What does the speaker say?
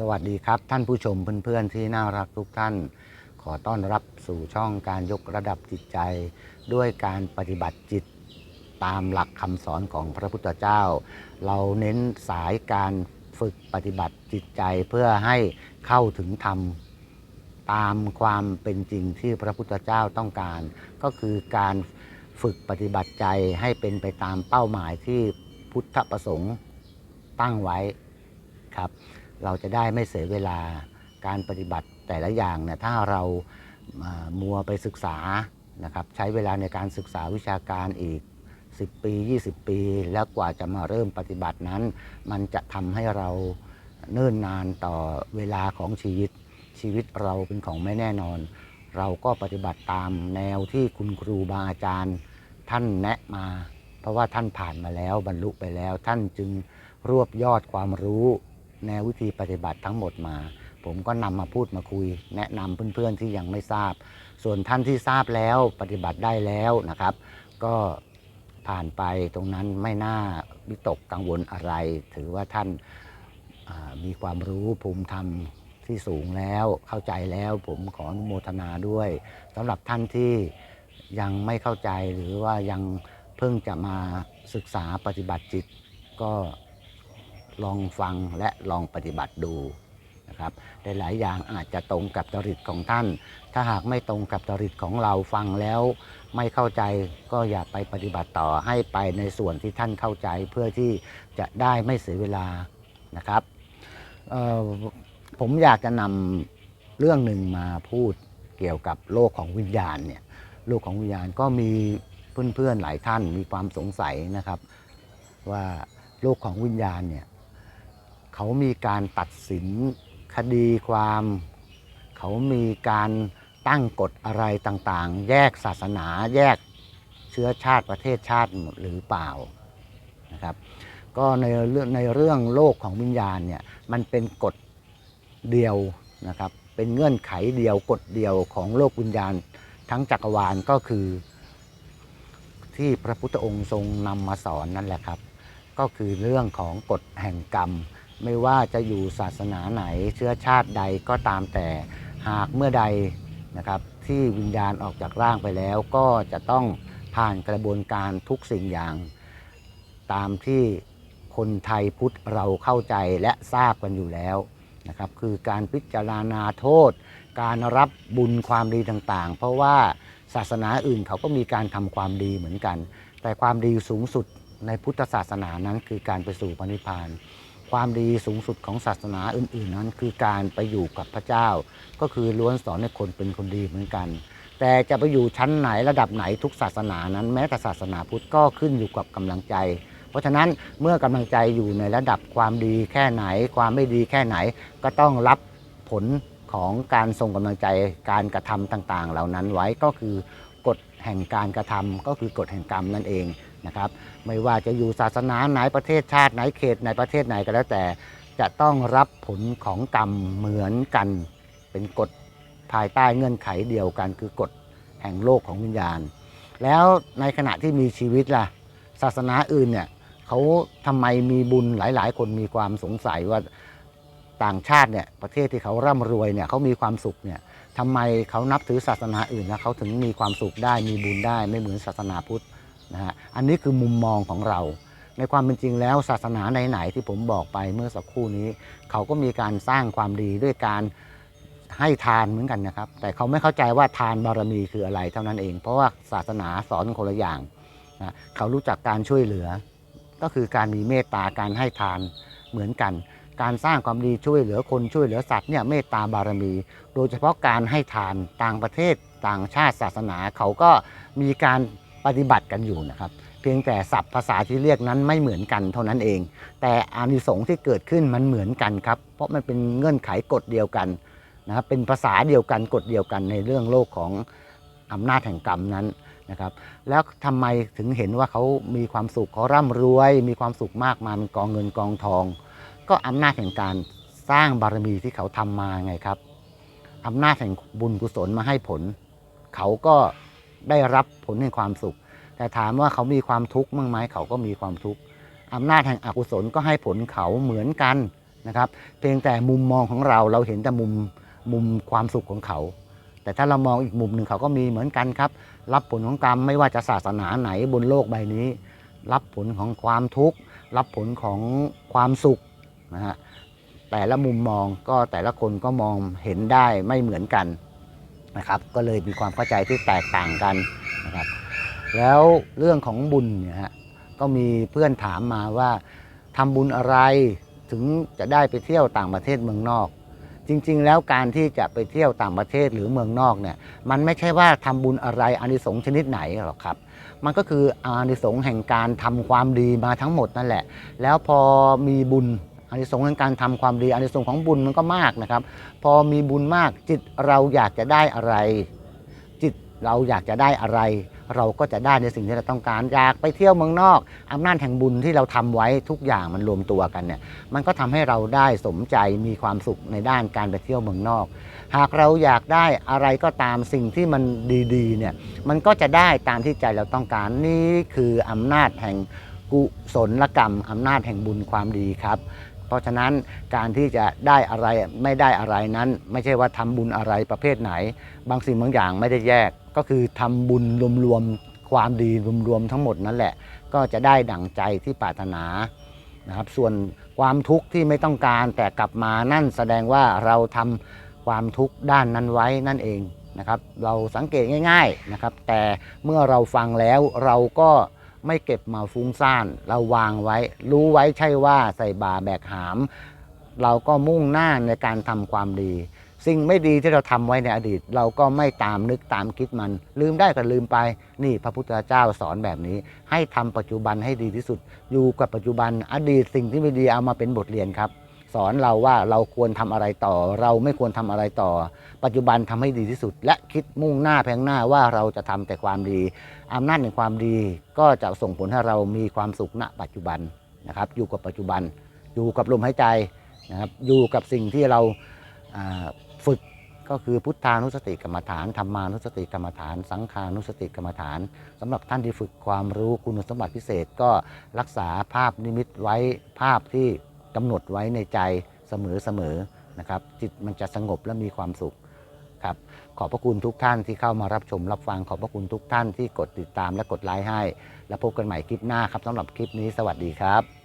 สวัสดีครับ ท่านผู้ชมเพื่อนๆที่น่ารักทุกท่าน ขอต้อนรับสู่ช่องการยกระดับจิตใจ ด้วยการปฏิบัติจิตตามหลักคำสอนของพระพุทธเจ้า เราเน้นสายการฝึกปฏิบัติจิตใจเพื่อให้เข้าถึงธรรมตามความเป็นจริงที่พระพุทธเจ้าต้องการ ก็คือการฝึกปฏิบัติใจให้เป็นไปตามเป้าหมายที่พุทธประสงค์ตั้งไว้ครับ เราจะได้ไม่เสียเวลาการปฏิบัติแต่ละอย่างเนี่ยถ้าเรามัวไปศึกษานะครับใช้เวลาในการศึกษาวิชาการอีก 10 ปี 20 ปี แล้วกว่าจะมาเริ่มปฏิบัตินั้น มันจะทำให้เราเนิ่นนานต่อเวลาของชีวิต ชีวิตเราเป็นของไม่แน่นอน เราก็ปฏิบัติตามแนวที่คุณครูบาอาจารย์ ท่านแนะมา เพราะว่าท่านผ่านมาแล้วบรรลุไปแล้ว ท่านจึงรวบยอดความรู้ แนววิธีปฏิบัติทั้งหมดมา ผมก็นำมาพูดมาคุย แนะนำเพื่อนๆที่ยังไม่ทราบ ส่วนท่านที่ทราบแล้วปฏิบัติได้แล้วนะครับ ก็ผ่านไปตรงนั้นไม่น่าวิตกกังวลอะไร ถือว่าท่านมีความรู้ภูมิธรรมที่สูงแล้วเข้าใจแล้วผมขออนุโมทนาด้วยสำหรับท่านที่ยังไม่เข้าใจหรือว่ายังเพิ่งจะมาศึกษาปฏิบัติจิต ก็ ลองฟังและลองปฏิบัติดูนะครับหลายๆอย่างอาจจะตรงกับจริตของท่าน ถ้าหากไม่ตรงกับจริตของเราฟังแล้ว ไม่เข้าใจก็อย่าไปปฏิบัติต่อให้ไปในส่วนที่ท่านเข้าใจเพื่อที่จะได้ไม่เสียเวลานะครับผมอยากจะนำเรื่องหนึ่งมาพูดเกี่ยวกับโลกของวิญญาณเนี่ยโลกของวิญญาณก็มีเพื่อนๆหลายท่านมีความสงสัยนะครับ ว่าโลกของวิญญาณเนี่ย เขามีการตัดสินคดีความ เขามีการตั้งกฎอะไรต่างๆ แยกศาสนาแยกเชื้อชาติประเทศชาติหมดหรือเปล่านะครับก็ในเรื่องในเรื่องโลกของวิญญาณเนี่ยมันเป็นกฎเดียวนะครับเป็นเงื่อนไขเดียวกฎเดียวของโลกวิญญาณ ทั้งจักรวาลก็คือ ที่พระพุทธองค์ทรงนำมาสอนนั่นแหละครับ ก็คือเรื่องของกฎแห่งกรรม ไม่ว่าจะอยู่ศาสนาไหนเชื้อชาติใดก็ตามแต่หากเมื่อใดนะครับที่วิญญาณออกจากร่างไปแล้ว ก็จะต้องผ่านกระบวนการทุกสิ่งอย่าง ตามที่คนไทยพุทธเราเข้าใจและทราบกันอยู่แล้วนะครับคือการพิจารณาโทษ การรับบุญความดีต่างๆ เพราะว่าศาสนาอื่นเขาก็มีการทำความดีเหมือนกัน แต่ความดีสูงสุดในพุทธศาสนานั้นคือการไปสู่พระนิพพาน ความดีสูงสุดของศาสนาอื่น ๆ นั้น คือการไปอยู่กับพระเจ้า ก็คือล้วนสอนให้คนเป็นคนดีเหมือนกัน แต่จะไปอยู่ชั้นไหนระดับไหนทุกศาสนานั้น แม้แต่ศาสนาพุทธก็ขึ้นอยู่กับกำลังใจ เพราะฉะนั้นเมื่อกำลังใจอยู่ในระดับความดีแค่ไหน ความไม่ดีแค่ไหน ก็ต้องรับผลของการส่งกำลังใจการกระทำต่าง ๆ เหล่านั้นไว้ก็คือ แห่งการกระทำก็คือกฎแห่งกรรมนั่นเองนะครับ ไม่ว่าจะอยู่ศาสนาไหนประเทศชาติไหนเขตไหนประเทศไหนก็แล้วแต่ จะต้องรับผลของกรรมเหมือนกัน เป็นกฎภายใต้เงื่อนไขเดียวกัน คือกฎแห่งโลกของวิญญาณ แล้วในขณะที่มีชีวิตล่ะศาสนาอื่นเนี่ยเขาทำไมมีบุญหลาย ๆ คนมีความสงสัยว่าต่างชาติเนี่ยประเทศที่เขาร่ำรวยเนี่ยเขามีความสุขเนี่ย ทำไมเขานับถือศาสนาอื่นแล้วเขาถึงมีความสุขได้มีบุญได้ไม่เหมือนศาสนาพุทธนะฮะอันนี้คือมุมมองของเรา ในความเป็นจริงแล้วศาสนาไหนๆที่ผมบอกไปเมื่อสักครู่นี้ เขาก็มีการสร้างความดีด้วยการให้ทานเหมือนกันนะครับ แต่เขาไม่เข้าใจว่าทานบารมีคืออะไรเท่านั้นเอง เพราะว่าศาสนาสอนคนละอย่างนะเขารู้จักการช่วยเหลือ ก็คือการมีเมตตาการให้ทานเหมือนกัน การสร้างความดีช่วยเหลือคนช่วยเหลือสัตว์เนี่ยเมตตาบารมี โดยเฉพาะการให้ทานต่างประเทศต่างชาติศาสนาเขาก็มีการปฏิบัติกันอยู่นะครับ เพียงแต่ศัพท์ภาษาที่เรียกนั้นไม่เหมือนกันเท่านั้นเอง แต่อานิสงส์ที่เกิดขึ้นมันเหมือนกันครับ เพราะมันเป็นเงื่อนไขกฎเดียวกันนะครับเป็นภาษาเดียวกันกฎเดียวกันในเรื่องโลกของอำนาจแห่งกรรมนั้นนะครับแล้วทำไมถึงเห็นว่าเขามีความสุขเขาร่ำรวย มีความสุขมากมายมีกองเงินกองทอง ก็อำนาจแห่งการสร้างบารมีที่เขาทำมาไงครับอำนาจแห่งบุญกุศลมาให้ผล เขาก็ได้รับผลแห่งความสุข แต่ถามว่าเขามีความทุกข์มั้งไหมเขาก็มีความทุกข์อำนาจแห่งอกุศลก็ให้ผลเขาเหมือนกันนะครับ เพียงแต่มุมมองของเราเราเห็นแต่มุมมุมความสุขของเขา แต่ถ้าเรามองอีกมุมหนึ่งเขาก็มีเหมือนกันครับ รับผลของกรรมไม่ว่าจะศาสนาไหนบนโลกใบนี้ รับผลของความทุกข์ รับผลของความสุข นะฮะแต่ละมุมมองก็แต่ละคนก็มองเห็นได้ไม่เหมือนกันนะครับ ก็เลยมีความเข้าใจที่แตกต่างกันนะครับ แล้วเรื่องของบุญเนี่ยฮะก็มีเพื่อนถามมาว่าทำบุญอะไรถึงจะได้ไปเที่ยวต่างประเทศเมืองนอก จริง ๆ แล้วการที่จะไปเที่ยวต่างประเทศหรือเมืองนอกเนี่ยมันไม่ใช่ว่าทำบุญอะไรอานิสงส์ชนิดไหนหรอกครับมันก็คืออานิสงส์แห่งการทำความดีมาทั้งหมดนั่นแหละ แล้วพอมีบุญ นิสงส์แห่งการทำความดีอานิสงส์ของบุญมันก็มากนะครับ พอมีบุญมากจิตเราอยากจะได้อะไร จิตเราอยากจะได้อะไร เราก็จะได้ในสิ่งที่เราต้องการอยากไปเที่ยวเมืองนอกอำนาจแห่งบุญที่เราทำไว้ทุกอย่างมันรวมตัวกันเนี่ยมันก็ทำให้เราได้สมใจมีความสุขในด้านการไปเที่ยวเมืองนอก หากเราอยากได้อะไรก็ตามสิ่งที่มันดีๆเนี่ยมันก็จะได้ตามที่ใจเราต้องการนี่คืออำนาจแห่งกุศลกรรมอำนาจแห่งบุญความดีครับ เพราะฉะนั้นการที่จะได้อะไรไม่ได้อะไรนั้น ไม่ใช่ว่าทำบุญอะไรประเภทไหน บางสิ่งบางอย่างไม่ได้แยก ก็คือทำบุญรวมๆความดีรวมๆทั้งหมดนั่นแหละ ก็จะได้ดั่งใจที่ปรารถนานะครับส่วนความทุกข์ที่ไม่ต้องการแต่กลับมานั่นแสดงว่าเราทำความทุกข์ด้านนั้นไว้นั่นเองนะครับ เราสังเกตง่าย ๆนะครับ แต่เมื่อเราฟังแล้วเราก็ ไม่เก็บมาฟุ้งซ่าน เราวางไว้ รู้ไว้ใช่ว่าใส่บาแบกหาม เราก็มุ่งหน้าในการทำความดี สิ่งไม่ดีที่เราทำไว้ในอดีต เราก็ไม่ตามนึกตามคิดมัน ลืมได้ก็ลืมไป นี่พระพุทธเจ้าสอนแบบนี้ ให้ทำปัจจุบันให้ดีที่สุด อยู่กับปัจจุบันอดีตสิ่งที่ไม่ดีเอามาเป็นบทเรียนครับ สอนเราว่าเราควรทำอะไรต่อ เราไม่ควรทำอะไรต่อ ปัจจุบันทำให้ดีที่สุด และคิดมุ่งหน้าแพงหน้าว่าเราจะทำแต่ความดีอำนาจในความดี ก็จะส่งผลให้เรามีความสุขณปัจจุบันนะครับอยู่กับปัจจุบัน อยู่กับลมหายใจนะครับอยู่กับสิ่งที่เราฝึกก็คือพุทธานุสติกรรมฐานธรรมานุสติกรรมฐาน สังขานุสติกรรมฐานสำหรับท่านที่ฝึกความรู้คุณสมบัติพิเศษก็รักษาภาพนิมิตไว้ภาพที่ กำหนดไว้ในใจเสมอๆนะครับจิตมันจะสงบและมีความสุขครับขอบพระคุณทุกท่านที่เข้ามารับชมรับฟังขอบพระคุณทุกท่านที่กดติดตามและกดไลค์ให้ แล้วพบกันใหม่คลิปหน้าครับสำหรับคลิปนี้สวัสดีครับ